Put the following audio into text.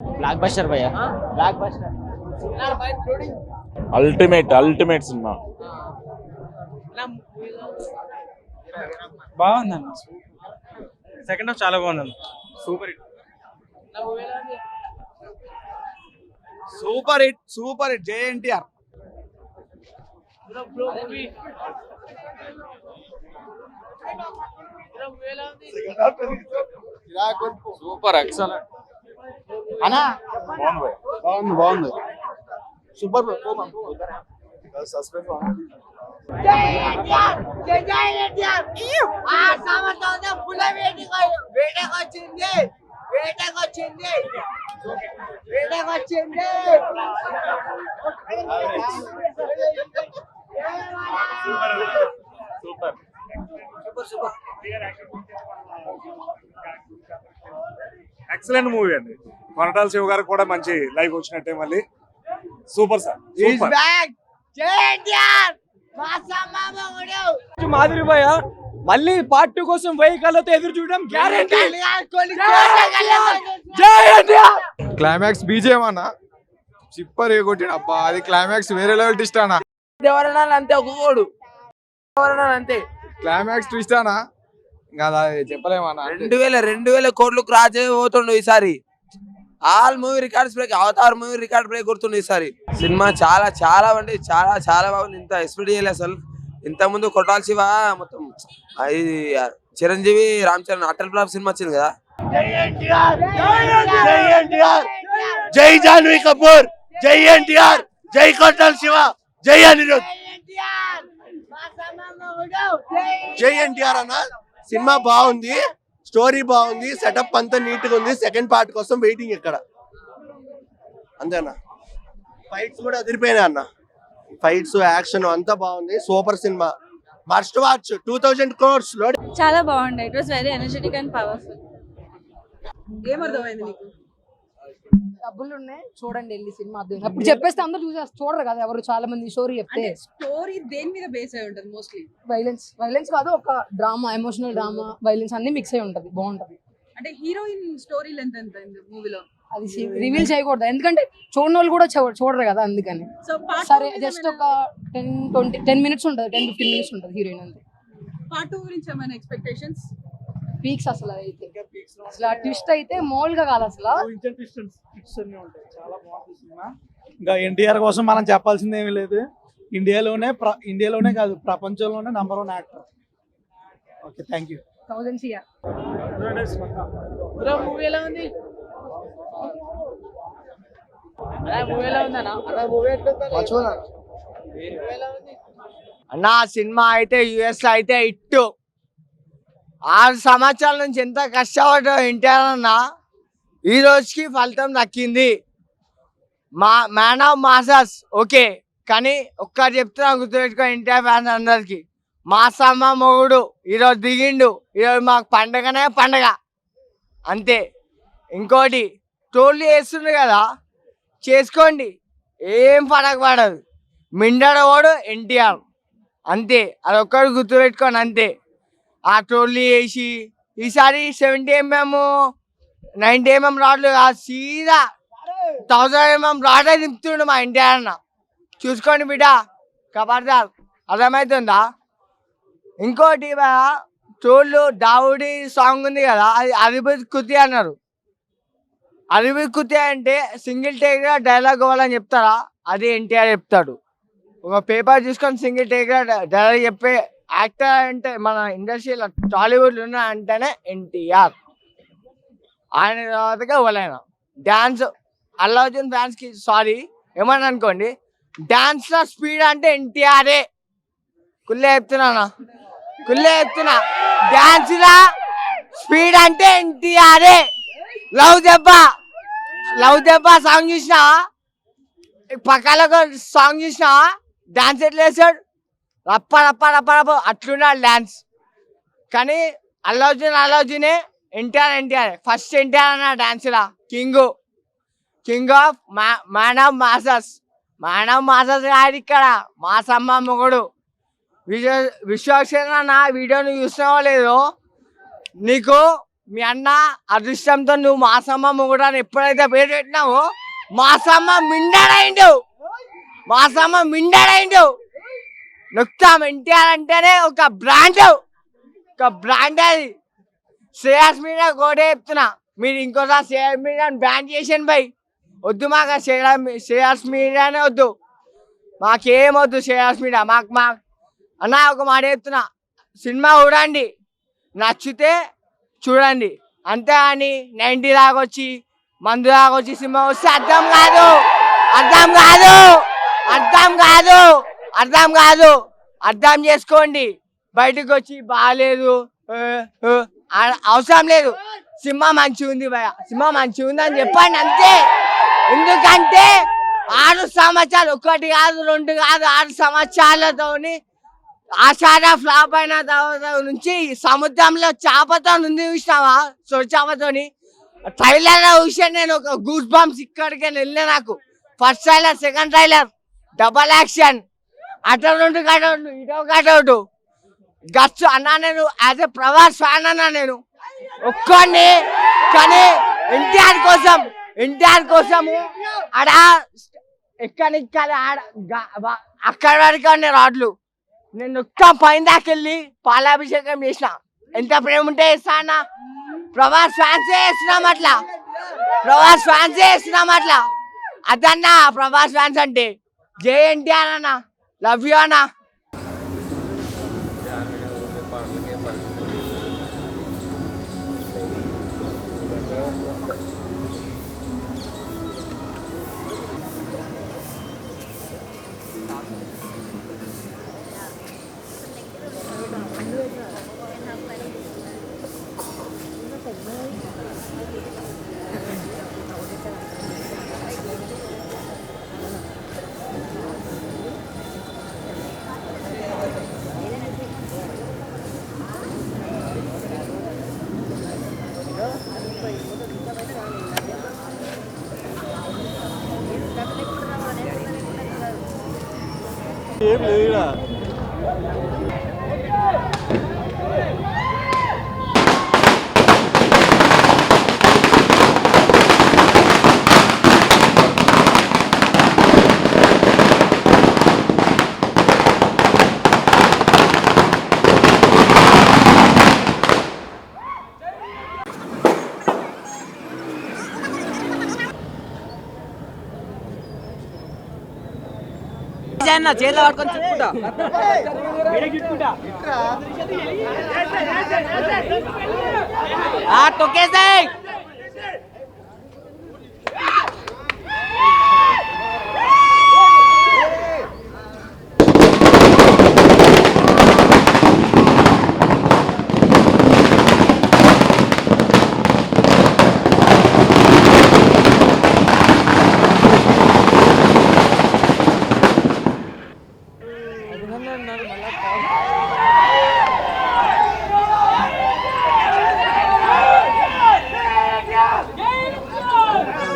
Block buster భయ్య blockbuster ultimate ultimate cinema బాగుందన్న. Second half చాలా బాగుందన్న. Super hit. Super hit super hit. JNTR super excellent అనా బాగుంది. బాగుంది సూపర్ పుల వేటకు వేటకు వచ్చింది వేటకు వచ్చింది వేటకు వచ్చింది. సూపర్. ఎక్సలెంట్ మూవీ అండి. కొనటాల శివ గారికి కూడా మంచి లైఫ్ వచ్చినట్టే మళ్ళీ. సూపర్ సార్ మాధురి భయ మళ్ళీ పార్ట్ టూ కోసం వెయ్యి కళ్ళతో ఎదురు చూడడం గ్యారెంటీ క్లైమాక్స్ బీజేఎం అన్న. చిప్పర్ కొట్టిన అబ్బా అది క్లైమాక్స్ వేరే లెవెల్ ట్విస్ట్ అన్న. ఎవరన్నా అంతే ఒక్కోడు ఎవరన్నా అంతే. క్లైమాక్స్ ట్విస్ట్ అన్న. ఇంకా చెప్పలేమన్నా రెండు వేల రెండు వేల కోట్లు క్రాస్ అయిపోతుండు ఈసారి. All movie records break Avatar movie record break కొడుతుండు ఈసారి. సినిమా చాలా చాలా అంటే చాలా చాలా బాగుంది. ఇంత ఎక్స్పెక్ట్ చేయలేదు అసలు. ఇంత ముందు కొట్టాల శివ మొత్తం. ఆ ఇది Chiranjeevi Ram Charan utter flop cinema వచ్చింది కదా. జై జాన్వీ కపూర్ జై ఎన్టీఆర్ జై కొట్టాల శివ జై అనిరుద్. జై ఎన్టీఆర్ అన్న. సినిమా బాగుంది స్టోరీ బాగుంది సెటప్ అంతా నీట్గా ఉంది సెకండ్ పార్ట్ కోసం వెయిటింగ్ ఇక్కడ. అంతేనా? ఫైట్స్ కూడా అదిరిపోయినాయి అన్న. ఫైట్స్ యాక్షన్ అంతా బాగుంది super cinema. Must watch two thousand క్రోర్స్లో చాలా బాగుండే. It was very energetic and powerful ఏమర్థమైంది నీకు? డబ్బులు ఉన్నాయి చూడండి వెళ్ళి సినిమా అర్థం అప్పుడు చెప్పేస్తే అందరూ చూసేస్తారు. చూడరు కదా ఎవరు. చాలా మంది స్టోరీ చెప్తే స్టోరీ దేని మీద బేస్ అయి ఉంటుంది మోస్ట్లీ వైలెన్స్ వైలెన్స్ కాదు ఒక డ్రామా ఎమోషనల్ డ్రామా వైలెన్స్ అన్ని మిక్స్ అయి ఉంటది బాగుంటది. అంటే హీరోయిన్ స్టోరీ లెంత్ ఎంత మూవీలో అది రివీల్ చేయకూడదు. ఎందుకంటే చూడని వాళ్ళు కూడా చూడ- చూడరు కదా అందుకని. సో సరే జస్ట్ ఒక టెన్ ట్వంటీ టెన్ మినిట్స్ ఉంటుంది టెన్ ఫిఫ్టీన్ మినిట్స్ ఉంటుంది హీరోయిన్ అంతే. పార్ట్ టూ గురించి ఏమైనా ఎక్స్పెక్టేషన్స్ పీక్స్ అసలు అయితే. అసలు ఆ ట్విస్ట్ అయితే మామూలుగా కాదు అసలు. చాలా బాగుంది సినిమా. ఇంకా ఎన్టీఆర్ కోసం మనం చెప్పాల్సింది ఏమీ లేదు. ఇండియాలోనే ప్ర- ఇండియాలోనే కాదు ప్రపంచంలోనే number one actor okay thank you movie ఎలా ఉంది? అన్న సినిమా అయితే యుఎస్ అయితే ఇట్టు ఆరు సంవత్సరాల నుంచి ఎంత కష్టపడ్డా వింటానన్నా ఈ రోజుకి ఫలితం దక్కింది. మా మ్యాన్ ఆఫ్ మాసస్ ఓకే కానీ ఒక్కటి చెప్తున్నా గుర్తుపెట్టుకో ఇంటర్ ఫ్యాన్స్ అందరికి. మాసమ్మ మొగుడు ఈరోజు దిగిండు ఈరోజు మాకు పండగనే పండగ. అంతే. ఇంకోటి టోల్లు చేస్తుండ్రు కదా చేసుకోండి ఏం పడక పడదు. మిండడవాడు ఎన్టీఆర్. అంతే. అది ఒక్కడు గుర్తుపెట్టుకోండి అంతే. ఆ ట్రోల్లీ వేసి ఈసారి సెవెంటీ ఎంఎం నైంటీ ఎంఎం రాడ్లు సీదా థౌసండ్ ఎంఎం రాడే దింపుతుండు మా ఎన్టీఆర్ అన్న. చూసుకోండి బిడ్డ కబర్దార్. అర్థమవుతుందా ఇంకోటి ట్రోళ్ళు దావుడి సాంగ్ ఉంది కదా అది అరిబిత్ కుతి అన్నారు. అరిబిత్ కుతి అంటే సింగిల్ టేక్గా డైలాగ్ ఇవ్వాలని చెప్తారా? అది ఎన్టీఆర్ చెప్తాడు. ఒక పేపర్ చూసుకొని సింగిల్ టేక్గా డైలాగ్ చెప్పే యాక్టర్ అంటే మన ఇండస్ట్రీలో టాలీవుడ్లో ఉన్న అంటేనే ఎన్టీఆర్. ఆయన తర్వాతగా వలైన డ్యాన్స్ అల్లు అర్జున్ ఫ్యాన్స్కి సారీ ఏమని అనుకోండి. డ్యాన్స్లో స్పీడ్ అంటే ఎన్టీఆరే. కుల్లే చెప్తున్నానా కుల్లే చెప్తున్నా. డ్యాన్స్లా స్పీడ్ అంటే ఎన్టీఆరే. లవ్ దెబ్బ. లవ్ దెబ్బ సాంగ్ చూసినా పక్కలకు సాంగ్ చూసినా డాన్స్ ఎట్లా వేసాడు రప్ప రప్ప రప్ప రప్ప అట్లున్నాడు డ్యాన్స్ కానీ అల్లు అర్జున్ ఎన్టీఆర్ ఎన్టీఆర్. ఫస్ట్ ఎన్టీఆర్ అన్న డ్యాన్స్లా కింగ్ కింగ్ ఆఫ్ మా man of masses. Man of masses కాదు ఇక్కడ. మాసమ్మ మొగుడు. విశ్వ విశ్వక్షణ నా వీడియోని చూసినావో లేదు? నీకు మీ అన్న అదృష్టంతో నువ్వు మాసమ్మ మొగుడు ఎప్పుడైతే పేరు పెట్టినావో మాసమ్మ మిండడైండు మాసమ్మ మిండడైండు నొక్తాం ఎన్టీఆర్ అంటేనే ఒక బ్రాండ్. ఒక బ్రాండ్ అది. శ్రేయస్ మీద కూడా చెప్తున్నా. మీరు ఇంకోసారి శ్రేయస్ మీద బ్యాన్ చేసాను బై. వద్దు మాకు ఆ శ్రేయస్ మీడియానే వద్దు. మాకేం వద్దు శ్రేయస్ మీడియా. మాకు మా అన్న ఒక మాట చెప్తున్నా. సినిమా చూడండి. నచ్చితే చూడండి. అంతే అని నైంటీ దాకొచ్చి మందు దాకొచ్చి సినిమా వస్తే అర్థం కాదు. అర్థం కాదు. అర్థం కాదు. అర్థం కాదు. అర్థం చేసుకోండి. బయటకు వచ్చి బాగాలేదు అవసరం లేదు. సినిమా మంచిగా ఉంది భయ. సినిమా మంచిగా ఉంది అని చెప్పండి అంతే. ఎందుకంటే ఆరు సంవత్సరాలు ఒకటి కాదు రెండు కాదు ఆరు సంవత్సరాలతోని ఆషాఢ ఫ్లాప్ అయిన తర్వాత నుంచి సముద్రంలో చేపతో ఉంది చూసినావా? సొర చేపతోని. ట్రైలర్ చూసాను నేను ఒక గూస్ బంప్స్ ఇక్కడికి వెళ్ళిన నాకు. First trailer second trailer double action అటు రెండు కటౌట్ ఇటో కటౌట్ గచ్చు అన్నా నేను యాజ్ ఎ ప్రవాస్ ఫ్యాన్ అన్నా నేను. ఒక్కడిని కానీ ఎన్టీఆర్ కోసం ఎన్టీఆర్ కోసము ఆడ ఎక్కడిక్కడ ఆడ అక్కడ అక్కడి వరకు ఉన్నాయి రాడ్లు. నేను ఒక్క పైన దాకెళ్ళి పాలాభిషేకం చేసిన. ఎంత ప్రేమ ఉంటే చేస్తా అన్న. ప్రభాస్ ఫ్యాన్సే చేస్తున్నాం అట్లా. ప్రభాస్ ఫ్యాన్సే చేస్తున్నాం అట్లా. అదన్నా ప్రభాస్ ఫ్యాన్స్ అంటే జే ఎన్టీఆర్ అన్న. लव यू आना ఏం లేదు అన్న చేతిలో పట్టుకొని ఆ తొక్కేసాయి.